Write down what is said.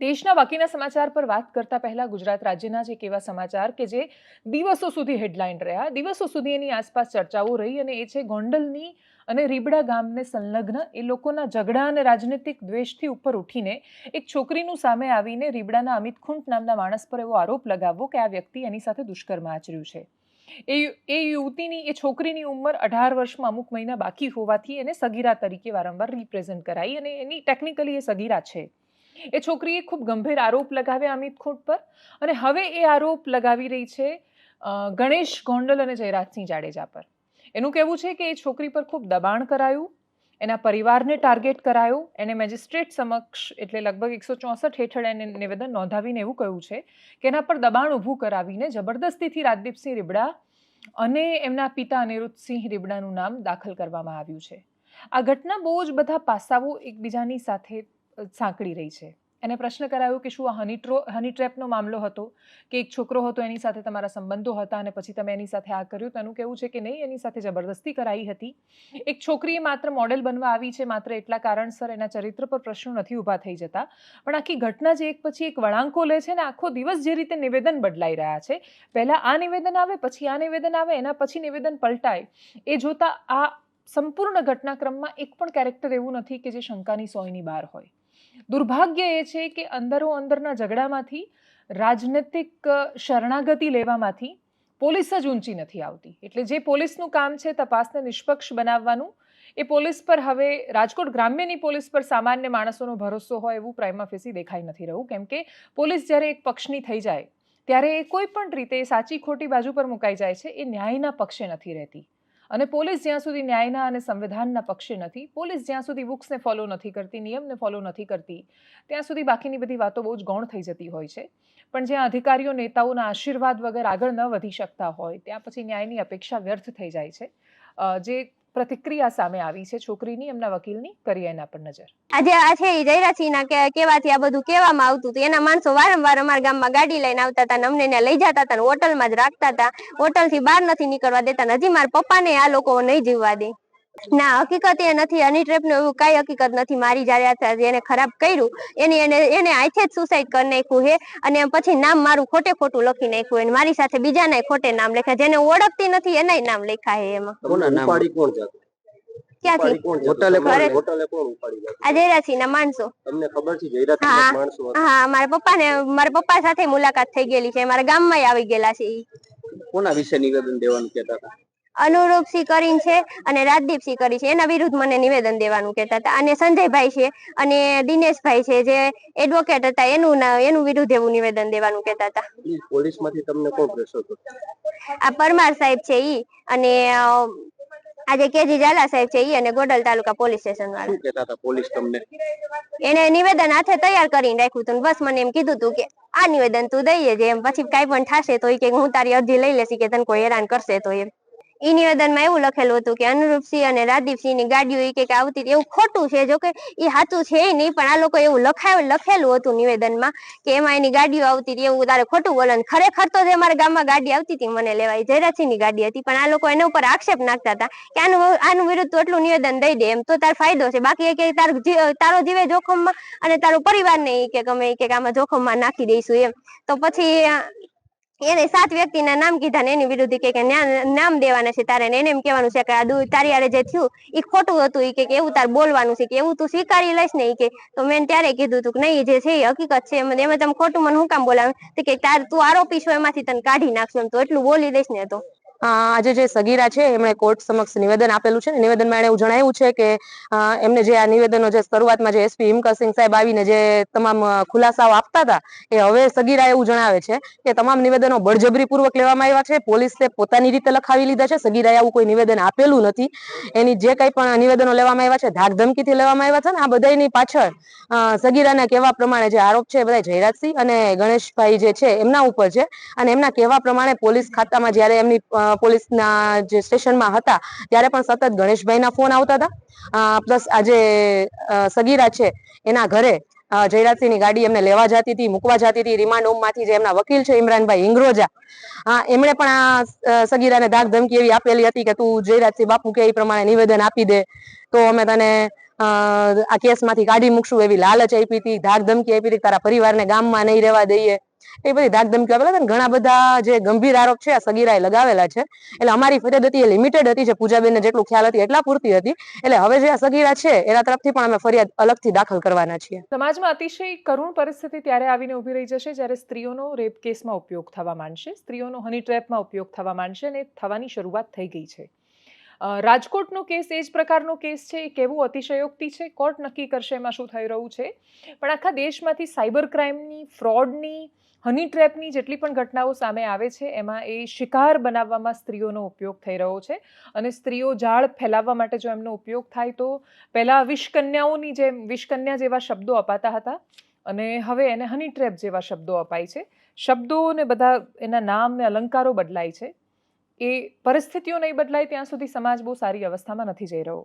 દેશના બાકીના સમાચાર પર વાત કરતા પહેલા ગુજરાત રાજ્યના જે એક એવા સમાચાર કે જે દિવસો સુધી હેડલાઇન રહ્યા. દિવસો સુધી એની આસપાસ ચર્ચાઓ રહી અને એ છે ગોંડલની અને રીબડા ગામને સંલગ્ન એ લોકોના ઝઘડા અને રાજનૈતિક દ્વેષથી ઉપર ઉઠીને એક છોકરીનું સામે આવીને રીબડાના અમિત ખુંટ નામના માણસ પર એવો આરોપ લગાવવો કે આ વ્યક્તિ એની સાથે દુષ્કર્મ આચર્યું છે. એ એ યુવતીની, એ છોકરીની ઉંમર અઢાર વર્ષમાં અમુક મહિના બાકી હોવાથી એને સગીરા તરીકે વારંવાર રિપ્રેઝેન્ટ કરાઈ અને એની ટેકનિકલી એ સગીરા છે. એ છોકરીએ ખૂબ ગંભીર આરોપ લગાવ્યા અમિત ખોટ પર અને હવે એ આરોપ લગાવી રહી છે ગણેશ ગોંડલ અને જયરાજસિંહ જાડેજા પર. એનું કહેવું છે કે એ છોકરી પર ખૂબ દબાણ કરાયું, એના પરિવારને ટાર્ગેટ કરાયો, એને મેજિસ્ટ્રેટ સમક્ષ એટલે લગભગ એકસો ચોસઠ હેઠળ એને નિવેદન નોંધાવીને એવું કહ્યું છે કે એના પર દબાણ ઊભું કરાવીને જબરદસ્તીથી રાજદીપસિંહ રીબડા અને એમના પિતા અનિરુદ્ધસિંહ રીબડાનું નામ દાખલ કરવામાં આવ્યું છે. આ ઘટના બહુ જ બધા પાસાઓ એકબીજાની સાથે સાંકળી રહી છે. એને પ્રશ્ન કરાયો કે શું આ હની ટ્રો હની ટ્રેપનો મામલો હતો? કે એક છોકરો હતો એની સાથે તમારા સંબંધો હતા અને પછી તમે એની સાથે આ કર્યું? તો એનું કહેવું છે કે નહીં? એની સાથે જબરદસ્તી કરાઈ હતી. એક છોકરીએ માત્ર મોડેલ બનવા આવી છે, માત્ર એટલા કારણસર એના ચરિત્ર પર પ્રશ્નો નથી ઊભા થઈ જતા. પણ આખી ઘટના જે એક પછી એક વળાંકો લે છે ને, આખો દિવસ જે રીતે નિવેદન બદલાઈ રહ્યા છે. પહેલાં આ નિવેદન આવે, પછી આ નિવેદન આવે, એના પછી નિવેદન પલટાય. એ જોતા આ સંપૂર્ણ ઘટનાક્રમમાં એક પણ કેરેક્ટર એવું નથી કે જે શંકાની સોયની બહાર હોય. દુર્ભાગ્ય એ છે કે અંદરો અંદરના ઝઘડામાંથી, રાજનૈતિક શરણાગતિ લેવામાંથી પોલીસ જ ઊંચી નથી આવતી. એટલે જે પોલીસનું કામ છે તપાસને નિષ્પક્ષ બનાવવાનું, એ પોલીસ પર હવે રાજકોટ ગ્રામ્યની પોલીસ પર સામાન્ય માણસોનો ભરોસો હોય એવું પ્રાઇમાફેસી દેખાઈ નથી રહ્યું. કેમ કે પોલીસ જ્યારે એક પક્ષની થઈ જાય, ત્યારે એ કોઈ પણ રીતે સાચી ખોટી બાજુ પર મુકાઈ જાય છે, એ ન્યાયના પક્ષે નથી રહેતી. અને પોલીસ જ્યાં સુધી ન્યાયના અને સંવિધાનના પક્ષે નથી, પોલીસ જ્યાં સુધી બુક્સને ફોલો નથી કરતી, નિયમને ફોલો નથી કરતી, ત્યાં સુધી બાકીની બધી વાતો બહુ જ ગૌણ થઈ જતી હોય છે. પણ જ્યાં અધિકારીઓ, નેતાઓના આશીર્વાદ વગર આગળ ન વધી શકતા હોય, ત્યાં પછી ન્યાયની અપેક્ષા વ્યર્થ થઈ જાય છે. જે પ્રતિક્રિયા સામે આવી છે છોકરીની, એમના વકીલની કરીએ એના પર નજર. આજે આ છે એ જયરાસિંહના કે કેવાથી આ બધું કહેવામાં આવતું હતું. એના માણસો વારંવાર અમારા ગામમાં ગાડી લઈને આવતા હતા અમને એને લઈ જતા હતા હોટલમાં જ રાખતા હતા. હોટલથી બહાર નથી નીકળવા દેતા હજી મારા પપ્પાને આ લોકો નહીં જીવવા દે. ના હકીકત એ નથી. હની ટ્રેપનું એવું કઈ હકીકત નથી. મારી જયારે આ એને ખરાબ કર્યું એની એને એને આથે જ સુસાઇડ કરી નાખ્યું હે અને પછી નામ મારું ખોટે ખોટું લખી નાખ્યું અને મારી સાથે બીજાના ખોટે નામ લખ્યા જેને ઓળખતી નથી એના નામ લખ્યા હે એમાં. કોના ઉપાડી કોણ ક્યાંથી? કોણ જતું? હોટલે કોણ? ઘરે. હોટલે કોણ ઉપાડી જતું? આ જયરાજસિંહ ના માણસો. તમને ખબર છે? હા. માણસો હા મારા પપ્પા ને મારા પપ્પા સાથે મુલાકાત થઈ ગયેલી છે. મારા ગામમાં આવી ગયેલા છે. કોના વિશે નિવેદન દેવાનું કહેતા હતા? અનુરૂપસિંહ કરીને છે અને રાજદીપસિંહ કરી છે. એના વિરુદ્ધ મને નિવેદન દેવાનું કહેતા હતા. અને સંજયભાઈ છે અને દિનેશભાઈ છે જે એડવોકેટ હતા એનું એનું વિરુદ્ધ એવું નિવેદન દેવાનું કહેતા હતા. પોલીસમાંથી તમને કોણ પ્રેશર આ પરમાર સાહેબ છે ઈ અને આજે કેજી ઝાલા સાહેબ છે ઈ અને ગોડલ તાલુકા પોલીસ સ્ટેશન વાળા. કહેતા હતા પોલીસ તમને? એને નિવેદન હાથે તૈયાર કરીને રાખ્યું હતું બસ મને એમ કીધું હતું કે આ નિવેદન તું દઈએ જે એમ પછી કાંઈ પણ થશે તો એ કે હું તારી અરજી લઈ લેશી કે તને કોઈ હેરાન કરશે તો એમ. ઈ નિવેદનમાં એવું લખેલું હતું કે અનુરૂપસિંહ અને રાજદીપસિંહની ગાડીઓ ઈ કે આવતી. એવું ખોટું છે, જોકે એ સાચું છે નહીં, પણ આ લોકો એવું લખાયું, લખેલું હતું નિવેદનમાં કે એમાં એની ગાડીઓ આવતી હતી. એવું તારે ખોટું બોલે ખરેખર તો જે અમારા ગામમાં ગાડી આવતી હતી, મને લેવાય જયરાજસિંહની ગાડી હતી, પણ આ લોકો એના ઉપર આક્ષેપ નાખતા હતા કે આનું આનું વિરુદ્ધ તું એટલું નિવેદન દઈ દે, એમ તો તાર ફાયદો છે. બાકી એ કે તાર જીવે જોખમમાં અને તારો પરિવારને એ કે ગમે કે આમાં જોખમમાં નાખી દઈશું, એમ. તો પછી એને સાત વ્યક્તિના નામ કીધા ને એની વિરુદ્ધ કે નામ દેવાના છે તારે એને એમ કહેવાનું છે કે આ તારી આડે જે થયું એ ખોટું હતું એ કે એવું તાર બોલવાનું છે કે એવું તું સ્વીકારી લઈશ ને કે. તો મેં ત્યારે કીધું તું કે નહીં જે છે એ હકીકત છે, એમ તમે ખોટું મને હું કામ બોલાવે? તો કે તાર, તું આરોપી છો એમાંથી, તને કાઢી નાખશું એમ, તો એટલું બોલી દઈશ ને તો. આજે જે સગીરા છે, એમણે કોર્ટ સમક્ષ નિવેદન આપેલું છે નિવેદનમાં એણે એવું જણાવ્યું છે કે એમને જે આ નિવેદનો જે શરૂઆતમાં જે એસપી હિમકરસિંહ સાહેબ આવીને જે તમામ ખુલાસાઓ આપતા હતા, એ હવે સગીરા એવું જણાવે છે કે તમામ નિવેદનો બળજબરીપૂર્વક લેવામાં આવ્યા છે, પોલીસે પોતાની રીતે લખાવી લીધા છે, સગીરાએ આવું કોઈ નિવેદન આપેલું નથી. એની જે કંઈ પણ નિવેદનો લેવામાં આવ્યા છે, ધાકધમકીથી લેવામાં આવ્યા છે ને, આ બધાની પાછળ સગીરાના કહેવા પ્રમાણે જે આરોપ છે, એ બધા જયરાજસિંહ અને ગણેશભાઈ જે છે, એમના ઉપર છે અને એમના કહેવા પ્રમાણે પોલીસ ખાતામાં જ્યારે એમની પોલીસના જે સ્ટેશનમાં હતા, ત્યારે પણ સતત ગણેશભાઈના ફોન આવતા હતા. પ્લસ આજે સગીરા છે, એના ઘરે જયરાજસિંહની ગાડી એમને લેવા જતી હતી, મૂકવા જતી હતી. રિમાન્ડ હોમમાંથી જે એમના વકીલ છે, ઇમરાનભાઈ ઇંગ્રોજા. હા એમણે પણ આ સગીરાને ધાક ધમકી એવી આપેલી હતી કે તું જયરાજસિંહ બાપુ કે એ પ્રમાણે નિવેદન આપી દે. તો અમે તને આ કેસમાંથી કાઢી મૂકશું એવી લાલચ આપી હતી, ધાક ધમકી આપી હતી તારા પરિવારને ગામમાં નહીં રહેવા દઈએ. એ બધી ધાક ધમકી આપેલા હતા ઘણા બધા જે ગંભીર આરોપ છે, આ સગીરાએ લગાવેલા છે. એટલે અમારી ફરિયાદ હતી, એ લિમિટેડ હતી, જે પૂજાબેનને જેટલું ખ્યાલ હતી, એટલા પૂરતી હતી. એટલે હવે જે આ સગીરા છે, એના તરફથી પણ અમે ફરિયાદ અલગથી દાખલ કરવાના છીએ. સમાજમાં અતિશય કરુણ પરિસ્થિતિ ત્યારે આવીને ઊભી રહી જશે જ્યારે સ્ત્રીઓનો રેપ કેસમાં ઉપયોગ થવા માંડશે. સ્ત્રીઓનો હની ટ્રેપમાં ઉપયોગ થવા માંડશે અને થવાની શરૂઆત થઈ ગઈ છે. રાજકોટનો કેસ એ જ પ્રકારનો કેસ છે. એ કેવું અતિશયોક્તિ છે? કોર્ટ નક્કી કરશે એમાં શું થઈ રહ્યું છે? પણ આખા દેશમાંથી સાયબર ક્રાઇમની, ફ્રોડની હની ટ્રેપની જેટલી પણ ઘટનાઓ સામે આવે છે, એમાં એ શિકાર બનાવવામાં સ્ત્રીઓનો ઉપયોગ થઈ રહ્યો છે અને સ્ત્રીઓ જાળ ફેલાવવા માટે જો એમનો ઉપયોગ થાય તો પહેલાં વિષકન્યાઓની જેમ, વિષકન્યા જેવા શબ્દો અપાતા હતા અને હવે એને હની ટ્રેપ જેવા શબ્દો અપાય છે. શબ્દો ને બધા એના નામ ને અલંકારો બદલાય છે. એ પરિસ્થિતિઓ નહીં બદલાય, ત્યાં સુધી સમાજ બહુ સારી અવસ્થામાં નથી જઈ રહ્યો.